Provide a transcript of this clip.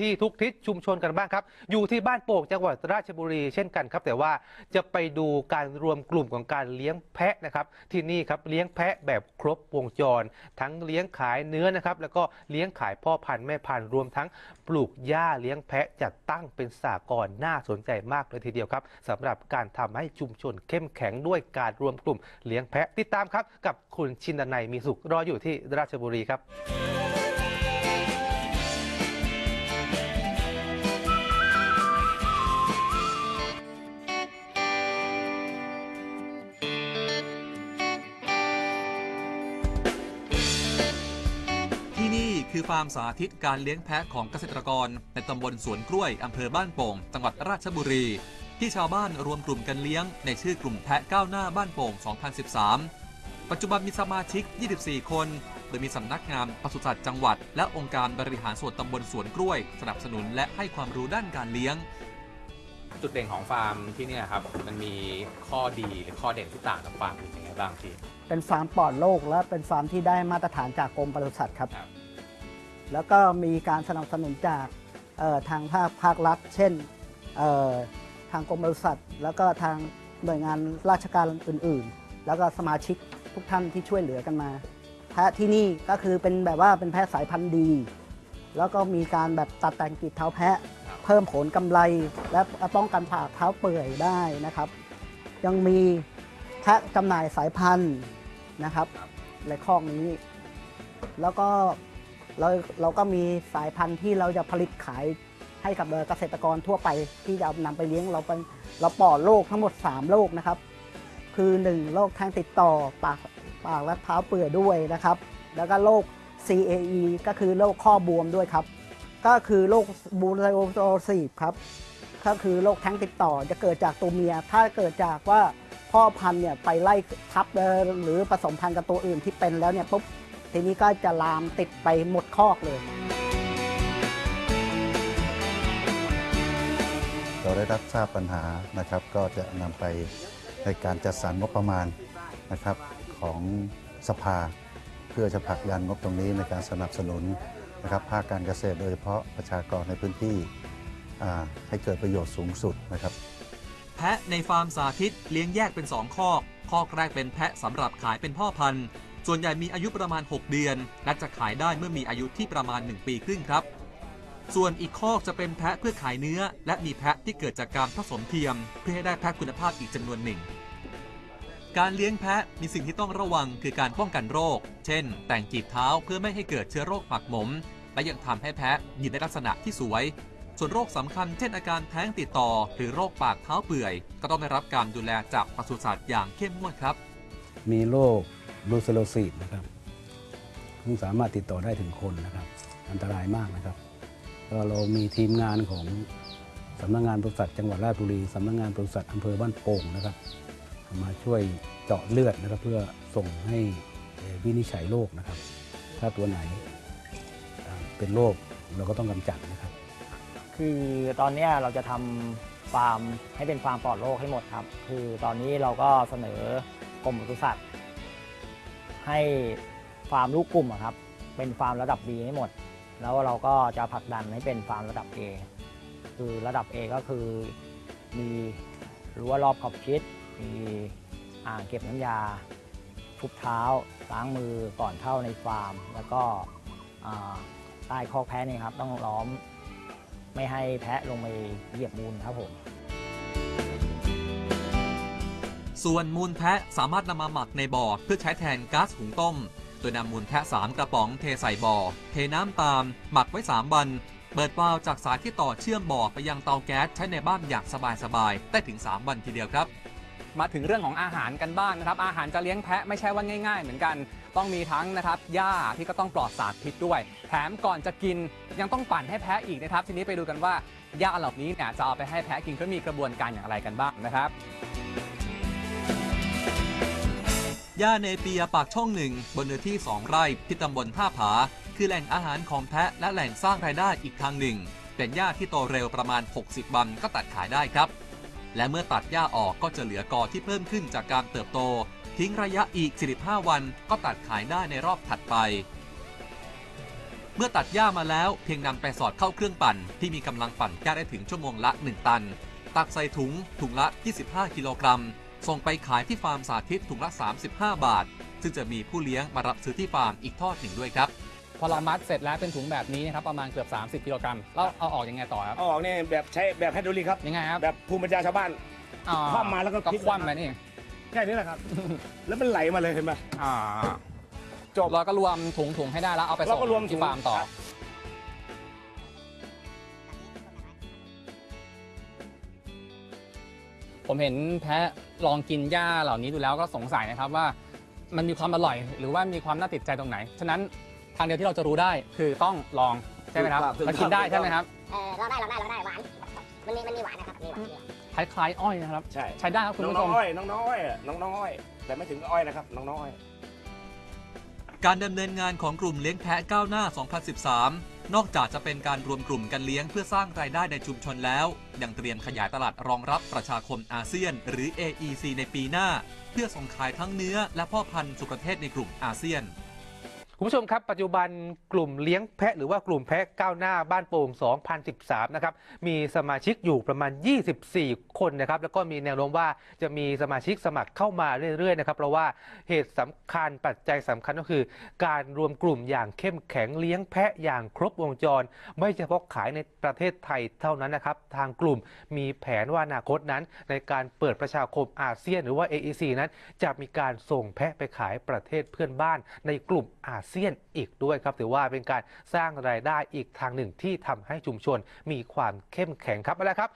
ที่ทุกทิศชุมชนกันบ้างครับ อยู่ที่บ้านโป่งจังหวัดราชบุรีเช่นกันครับ แต่ว่าจะไปดูการรวมกลุ่มของการเลี้ยงแพะนะครับ ที่นี่ครับเลี้ยงแพะแบบครบวงจร ทั้งเลี้ยงขายเนื้อนะครับ แล้วก็เลี้ยงขายพ่อพันธุ์แม่พันธุ์รวมทั้งปลูกหญ้าเลี้ยงแพะจัดตั้งเป็นสากรณ์น่าสนใจมากเลยทีเดียวครับสำหรับการทำให้ชุมชนเข้มแข็งด้วยการรวมกลุ่มเลี้ยงแพะติดตามครับ กับคุณชินดนัยมีสุขรออยู่ที่ราชบุรีครับ คือฟาร์มสาธิตการเลี้ยงแพะของเกษตรกร ในตำบลสวนกล้วยอำเภอบ้านโป่ง จังหวัดราชบุรี ที่ชาวบ้านรวมกลุ่มกันเลี้ยง ในชื่อกลุ่มแพะก้าวหน้าบ้านโป่ง 2013 ปัจจุบันมีสมาชิก 24 คน โดยมีสำนักงานปศุสัตว์จังหวัด และองค์การบริหารส่วนตำบลสวนกล้วย สนับสนุนและให้ความรู้ด้านการเลี้ยงจุดเด่นของฟาร์มที่เนี่ยครับมันมีข้อดีหรือข้อเด่นที่ต่างกับฟาร์มอื่นยังไงบ้างพี่เป็นฟาร์มปลอดโรคและเป็นฟาร์มที่ได้มาตรฐานจากกรมปศุสัตว์ครับครับ แล้วก็มีการสนับสนุนจากเอ่อทางภาคภาครัฐ เช่นเอ่อทางกรมปศุสัตว์แล้วก็ทางหน่วยงานราชการอื่น ๆ แล้วก็สมาชิกทุกท่านที่ช่วยเหลือกันมาแพะที่นี่ก็คือเป็นแบบว่าเป็นแพะสายพันธุ์ดี แล้วก็มีการแบบตัดแต่งกรีดเท้าแพะ เพิ่มผลกำไร และป้องกันผ่าเท้าเปื่อยได้นะครับ ยังมีแพะจำหน่ายสายพันธุ์นะครับในข้อกนี้ แล้วก็ เราเราก็มีสายพันธุ์ที่เราจะผลิตขายให้กับเกษตรกรทั่วไปที่จะนำไปเลี้ยงเราไปเราปลอดโรคทั้งหมด 3 โรคนะครับ คือ 1 โรคทางติดต่อปากปากและเท้าเปื่อยด้วยนะครับ แล้วก็โรค CAE ก็คือโรคข้อบวมด้วยครับ ก็คือโรคบูไลโอโซซีฟครับ ก็คือโรคแท้งติดต่อจะเกิดจากตัวเมีย ถ้าเกิดจากว่าพ่อพันธุ์เนี่ยไปไล่ทับหรือผสมพันธุ์กับตัวอื่นที่เป็นแล้วเนี่ยปุ๊บ ทีนี้ก็จะลามติดไปหมดคอกเลย เราได้รับทราบปัญหานะครับ ก็จะนำไปในการจัดสรรงบประมาณนะครับของสภา เพื่อจะผลักดันงบตรงนี้ในการสนับสนุนนะครับภาคการเกษตรโดยเฉพาะประชากรในพื้นที่อ่าให้เกิดประโยชน์สูงสุดนะครับ แพะในฟาร์มสาธิตเลี้ยงแยกเป็น 2 คอก คอกแรกเป็นแพะสำหรับขายเป็นพ่อพันธุ์ ส่วนใหญ่มีอายุประมาณ 6 เดือน และจะขายได้เมื่อมีอายุที่ประมาณ 1 ปีครึ่งครับ ส่วนอีกคอกจะเป็นแพะเพื่อขายเนื้อ และมีแพะที่เกิดจากการผสมเทียม เพื่อให้ได้แพะคุณภาพอีกจำนวนหนึ่ง การเลี้ยงแพะมีสิ่งที่ต้องระวังคือการป้องกันโรค เช่น แต่งจีบเท้าเพื่อไม่ให้เกิดเชื้อโรคหมักหมม และยังทำให้แพะยืนในลักษณะที่สวย ส่วนโรคสำคัญเช่นอาการแท้งติดต่อ หรือโรคปากเท้าเปื่อย ก็ต้องได้รับการดูแลจากปศุสัตว์อย่างเข้มงวดครับ มีโรค บรูเซโลซีดนะครับซึ่งสามารถติดต่อได้ถึงคนนะครับ อันตรายมากนะครับก็เรามีทีมงานของสำนักงานปศุสัตจังหวัดราชบุรีสำนักงานปศุสัตอำเภอบ้านโป่งนะครับ มาช่วยเจาะเลือดนะครับเพื่อส่งให้วินิจฉัยโรคนะครับ ถ้าตัวไหนเป็นโรคเราก็ต้องกำจัดนะครับ คือตอนนี้เราจะทำฟาร์มให้เป็นฟาร์มปลอดโรคให้หมดครับ คือตอนนี้เราก็เสนอกรมปศุสัตว์ ให้ฟาร์มลูกกลุ่มครับเป็นฟาร์มระดับ B ให้หมด แล้วเราก็จะผลักดันให้เป็นฟาร์มระดับ A คือระดับ A ก็คือมีรั้วรอบขอบชิด มีอ่างเก็บน้ำยา ทุบเท้าล้างมือก่อนเข้าในฟาร์ม แล้วก็ใต้คอกแพะนี่ครับต้องล้อมไม่ให้แพะลงไปเหยียบมูลครับผม ส่วนมูลแพะสามารถนำมาหมักในบ่อเพื่อใช้แทนก๊าซหุงต้ม โดยนำมูลแพะ3กระป๋องเทใส่บ่อ เทน้ำตาม หมักไว้ 3 วัน เปิดวาล์วจากสายที่ต่อเชื่อมบ่อไปยังเตาแก๊สใช้ในบ้านอย่างสบายๆได้ถึง 3 วันทีเดียวครับมาถึงเรื่องของอาหารกันบ้างนะครับ อาหารจะเลี้ยงแพะไม่ใช่ว่าง่ายๆ เหมือนกัน ต้องมีทั้งนะครับหญ้าที่ก็ต้องปลอดสารพิษด้วย แถมก่อนจะกินยังต้องปั่นให้แพะอีกนะครับ ทีนี้ไปดูกันว่าหญ้าเหล่านี้เนี่ยจะเอาไปให้แพะกินเขามีกระบวนการอย่างไรกันบ้างนะครับ ย่าเนเปียปากช่องหนึ่งบนเนื้อที่ 2 ไร่ที่ตำบลท่าผา คือแหล่งอาหารของแพะและแหล่งสร้างรายได้อีกทางหนึ่ง เป็นหญ้าที่โตเร็วประมาณ 60 วันก็ตัดขายได้ครับ และเมื่อตัดหญ้าออกก็จะเหลือกอที่เพิ่มขึ้นจากการเติบโต ทิ้งระยะอีก 45 วันก็ตัดขายได้ในรอบถัดไป เมื่อตัดหญ้ามาแล้วเพียงนำไปสอดเข้าเครื่องปั่น ที่มีกำลังปั่นหญ้าได้ถึงชั่วโมงละ 1 ตัน ตักใส่ถุงถุงละ 25 กิโลกรัม ส่งไปขายที่ฟาร์มสาธิตถุงละ 35 บาท ซึ่งจะมีผู้เลี้ยงมารับซื้อที่ฟาร์มอีกทอดหนึ่งด้วยครับ พอเรามัดเสร็จแล้วเป็นถุงแบบนี้นะครับประมาณเกือบ 30กิโลกรัมแล้วเอาออกยังไงต่อครับ เอาออกเนี่ยแบบใช้แบบไฮดรอลิกครับ ยังไงครับแบบภูมิปัญญาชาวบ้านอ่คว่ำมาแล้วก็ก็พลิกคว่ำไปนี่แค่นี้แหละครับ แล้วมันไหลมาเลยเห็นไหมอ่าจบเราก็รวมถุงถุงให้ได้แล้วเอาไปเราส่งก็รวมถุที่งฟาร์มต่อ ผมเห็นแพะลองกินหญ้าเหล่านี้ดูแล้วก็สงสัยนะครับว่ามันมีความอร่อย หรือว่ามีความน่าติดใจตรงไหน ฉะนั้นทางเดียวที่เราจะรู้ได้คือต้องลองใช่ไหมครับถูกครับแล้วกินได้ใช่ไหมครับเออลองได้ลองได้ลองได้หวานมันมีมันมีหวานนะครับมีหวานมีหวานคล้ายๆอ้อยนะครับ ใช่ใช้ได้ครับคุณน้องผู้ชน้มอยน้องน้อยอะน้องน้อย แต่ไม่ถึงอ้อยนะครับน้องน้อย การดำเนินงานของกลุ่มเลี้ยงแพะก้าวหน้า 2013 นอกจากจะเป็นการรวมกลุ่มกันเลี้ยงเพื่อสร้างรายได้ในชุมชนแล้ว ยังเตรียมขยายตลาดรองรับประชาคมอาเซียน หรือ AEC ในปีหน้า เพื่อส่งขายทั้งเนื้อและพ่อพันธุ์สุกระเทศในกลุ่มอาเซียน คุณผู้ชมครับ ปัจจุบันกลุ่มเลี้ยงแพะหรือว่ากลุ่มแพะก้าวหน้าบ้านโป่ง 2013 นะครับ มีสมาชิกอยู่ประมาณ 24 คนนะครับ แล้วก็มีแนวโน้มว่าจะมีสมาชิกสมัครเข้ามาเรื่อยๆนะครับ เพราะว่าเหตุสำคัญปัจจัยสำคัญก็คือ การรวมกลุ่มอย่างเข้มแข็งเลี้ยงแพะอย่างครบวงจร ไม่เฉพาะขายในประเทศไทยเท่านั้นนะครับ ทางกลุ่มมีแผนว่าอนาคตนั้น ในการเปิดประชาคมอาเซียนหรือว่า AEC นั้น จะมีการส่งแพะไปขายประเทศเพื่อนบ้านในกลุ่มอาเซียนเซียนอีกด้วยครับถือว่าเป็นการสร้างรายได้อีกทางหนึ่งที่ทำให้ชุมชนมีความเข้มแข็งครับเอาละครับ